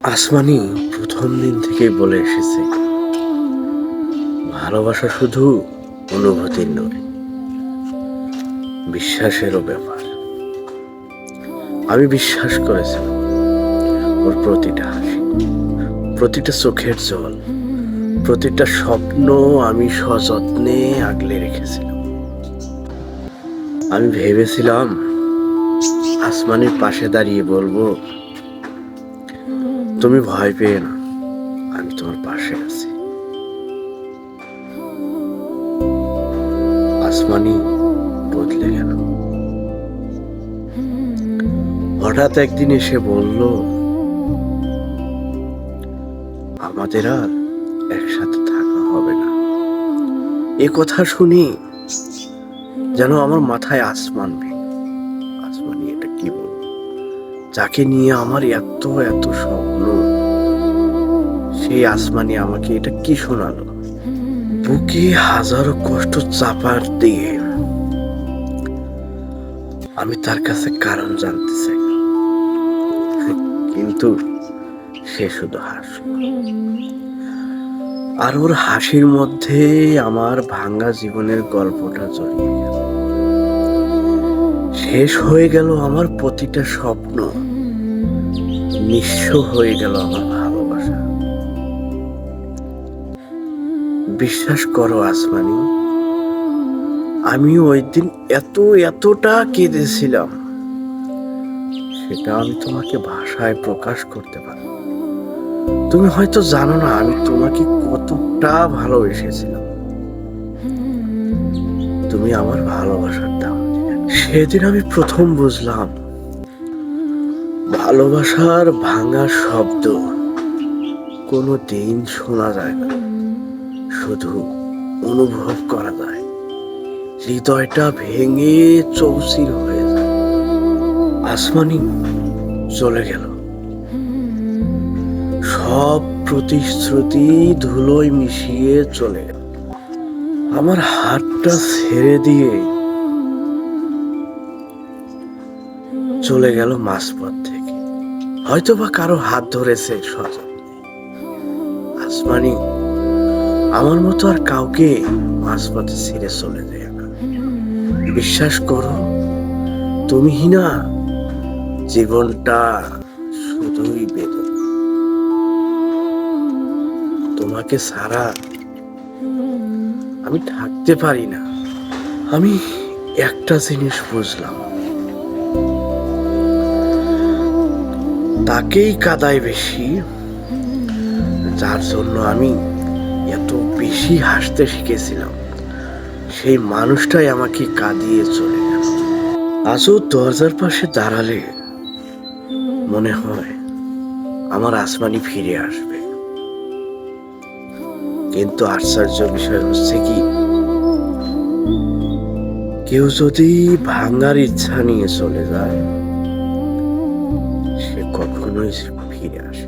আসমানি প্রথম দিন থেকেই বলে এসেছে, ভালোবাসা শুধু অনুভূতির নয়, বিশ্বাসেরও ব্যাপার। আমি বিশ্বাস করেছিলাম ওর প্রতিটা হাসি, প্রতিটা চোখের জল, প্রতিটা স্বপ্ন আমি সযত্নে আগলে রেখেছিলাম। আমি ভেবেছিলাম, আসমানির পাশে দাঁড়িয়ে বলব তুমি ভয় পেয়ে না, আমি তোমার পাশে আছি। আসমানি বদলে গেল। হঠাৎ একদিন এসে বলল, আমাদের আর একসাথে থাকা হবে না। এ কথা শুনি যেন আমার মাথায় আসমান ভেঙে, আসমানি যাকে নিয়ে আমার এত এত স্বপ্ন, সেই আসমানি আমাকে এটা কি শোনালো? বুকে হাজারো কষ্ট চাপার দিয়ে আমি তার কাছে কারণ জানতে চাই। কিন্তু সে শুধু হাসল আর ওর হাসির মধ্যে আমার ভাঙা জীবনের গল্পটা জড়িয়ে গেল। শেষ হয়ে গেল আমার প্রতিটা স্বপ্ন। নিঃস্ব হয়ে গেল আমার ভালোবাসা। বিশ্বাস করো আসমানি আমি ওই দিন এত, এতটা কেঁদেছিলাম, সেটা আমি তোমাকে ভাষায় প্রকাশ করতে পারি। তুমি হয়তো জানো না, আমি তোমাকে কতটা ভালোবেসেছিলাম। তুমি আমার দিলে। সেদিন আমি প্রথম বুঝলাম, ভালোবাসার ভাঙা শব্দ কোনো দিন শোনা যায় না। শুধু অনুভব করা যায়, হৃদয়টা ভেঙে চৌচির হয়ে যায়। আসমানি চলে গেল। সব প্রতিশ্রুতি ধুলোয় মিশিয়ে চলে গেল। আমার হাতটা ছেড়ে দিয়ে চলে গেল মাঝপথ থেকে। হয়তো বা কারও হাত ধরেছে আসমানি, আমার মতো আর কাউকে মাঝপথে ছেড়ে চলে যায় না। বিশ্বাস করো, তুমি না জীবনটা শুধুই বেদন। তোমাকে ছাড়া আমি থাকতে পারি না। আমি একটা জিনিস বুঝলাম। তাকেই কাদায় বেশি। যার জন্য আমি এত বেশি হাসতে শিখেছিলাম। সেই মানুষটাই আমাকে কাঁদিয়ে চলে গেল। আজও দরজার পাশে দাঁড়ালে মনে হয় আমার আসমানি ফিরে আসবে। কিন্তু আশ্চর্য বিষয় হচ্ছে কি, কেউ যদি ভাঙার ইচ্ছা নিয়ে চলে যায় কখনোই ফিরে আসে